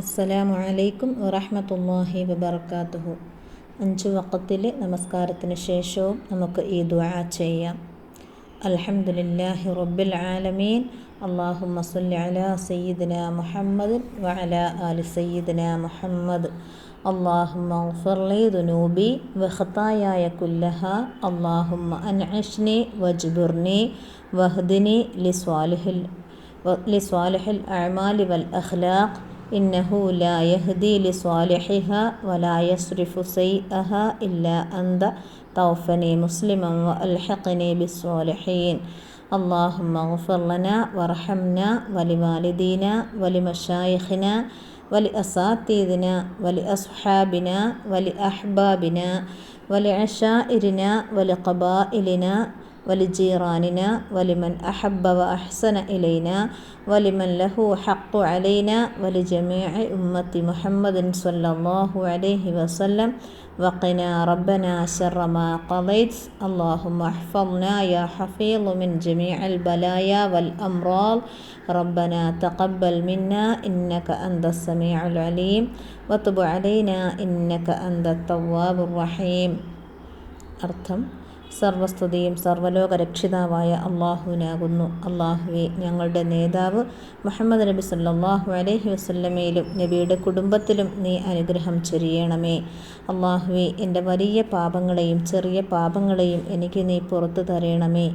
അസ്സലാമു അലൈക്കും വറഹമത്തല്ലാഹി വബർക്കാത്തുഹു അഞ്ച് വക്കത്തിലെ നമസ്കാരത്തിന് ശേഷവും നമുക്ക് ഈ ദുആ ചെയ്യാം. അൽഹംദുലില്ലാഹി റബ്ബിൽ ആലമീൻ. അള്ളാഹുമ്മ സല്ലി അലാ സയ്യിദിന മുഹമ്മദ് വഅല ആലി സയ്യിദിന മുഹമ്മദ്. അള്ളാഹുമ്മ ഉഫർലി ദുനൂബി വഹത്തായായ കുല്ലഹ. അള്ളാഹുമ്മ അൻഅഷ്നി വജ്ബുർനി വഹ്ദിനി ലി സ്വാലിഹിൽ ലി സ്വാലിഹിൽ അമാലി വൽ അഖ്ലാഖ്. إنه لا يهدي لصالحها ولا يصرف سيئها إلا أنت. توفني مسلما وألحقني بالصالحين. اللهم اغفر لنا وارحمنا ولوالدينا ولمشايخنا ولأساتذنا ولأصحابنا ولأحبابنا ولعشائرنا ولقبائلنا ولجيراننا ولمن أحب وأحسن إلينا ولمن له حق علينا ولجميع أمة محمد صلى الله عليه وسلم وقنا ربنا شر ما قضيت اللهم احفظنا يا حفيظ من جميع البلايا والأمراض ربنا تقبل منا إنك أنت السميع العليم وتب علينا إنك أنت التواب الرحيم അർത്ഥം സർവസ്തുതിയും സർവലോകരക്ഷിതാവായ അള്ളാഹുവിനാകുന്നു. അള്ളാഹുവെ ഞങ്ങളുടെ നേതാവ് മുഹമ്മദ് നബി സല്ലാഹു അലഹി വസ്ല്ലമയിലും നബിയുടെ കുടുംബത്തിലും നീ അനുഗ്രഹം ചൊരിയണമേ. അള്ളാഹുവെ എന്റെ വലിയ പാപങ്ങളെയും ചെറിയ പാപങ്ങളെയും എനിക്ക് നീ പുറത്തു തരയണമേ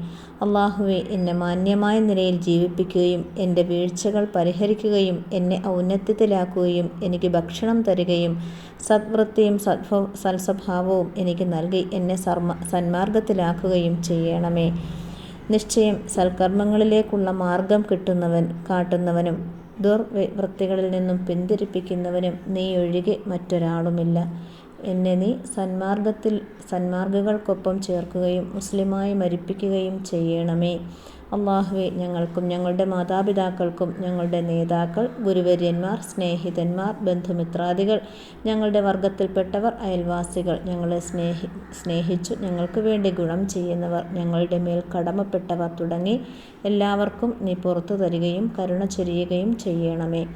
അള്ളാഹുവെ എന്നെ മാന്യമായ നിലയിൽ ജീവിപ്പിക്കുകയും എന്റെ വീഴ്ചകൾ പരിഹരിക്കുകയും എന്നെ ഔന്നത്യത്തിലാക്കുകയും എനിക്ക് ഭക്ഷണം തരികയും സദ്വൃത്തിയും സത്ഭ സൽസ്വഭാവവും എനിക്ക് നൽകി എന്നെ സർമ്മ സന്മാർഗത്തിലാക്കുകയും ചെയ്യണമേ. നിശ്ചയം സൽക്കർമ്മങ്ങളിലേക്കുള്ള മാർഗം കിട്ടുന്നവൻ കാട്ടുന്നവനും ദുർവൃത്തികളിൽ നിന്നും പിന്തിരിപ്പിക്കുന്നവനും നീ ഒഴികെ മറ്റൊരാളുമില്ല. എന്നെ നീ സന്മാർഗത്തിൽ സന്മാർഗങ്ങൾക്കൊപ്പം ചേർക്കുകയും മുസ്ലിമായി മരിപ്പിക്കുകയും ചെയ്യണമേ. അള്ളാഹുവെ ഞങ്ങൾക്കും ഞങ്ങളുടെ മാതാപിതാക്കൾക്കും ഞങ്ങളുടെ നേതാക്കൾ ഗുരുവര്യന്മാർ സ്നേഹിതന്മാർ ബന്ധുമിത്രാദികൾ ഞങ്ങളുടെ വർഗത്തിൽപ്പെട്ടവർ അയൽവാസികൾ ഞങ്ങളെ സ്നേഹി സ്നേഹിച്ചു ഞങ്ങൾക്ക് വേണ്ടി ഗുണം ചെയ്യുന്നവർ ഞങ്ങളുടെ മേൽ കടമപ്പെട്ടവർ തുടങ്ങി എല്ലാവർക്കും നീ പുറത്തു തരികയും കരുണ ചൊരിയുകയും ചെയ്യണമേ.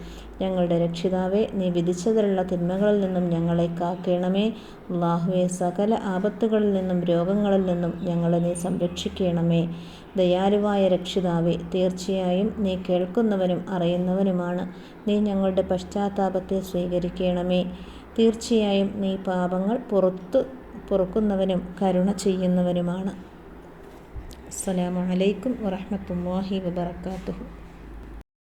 ഞങ്ങളുടെ രക്ഷിതാവെ നീ വിധിച്ചതിലുള്ള തിന്മകളിൽ നിന്നും ഞങ്ങളെ കാക്കണമേ. അള്ളാഹുവെ സകല ആപത്തുകളിൽ നിന്നും രോഗങ്ങളിൽ നിന്നും ഞങ്ങളെ നീ സംരക്ഷിക്കണമേ. ദയാലുവായ രക്ഷിതാവെ തീർച്ചയായും നീ കേൾക്കുന്നവനും അറിയുന്നവനുമാണ് നീ ഞങ്ങളുടെ പശ്ചാത്താപത്തെ സ്വീകരിക്കണമേ. തീർച്ചയായും നീ പാപങ്ങൾ പുറത്തു പുറക്കുന്നവനും കരുണ ചെയ്യുന്നവനുമാണ്. അസ്സലാമു അലൈക്കും വറഹമത്തല്ലാഹി വബർക്കാത്തുഹു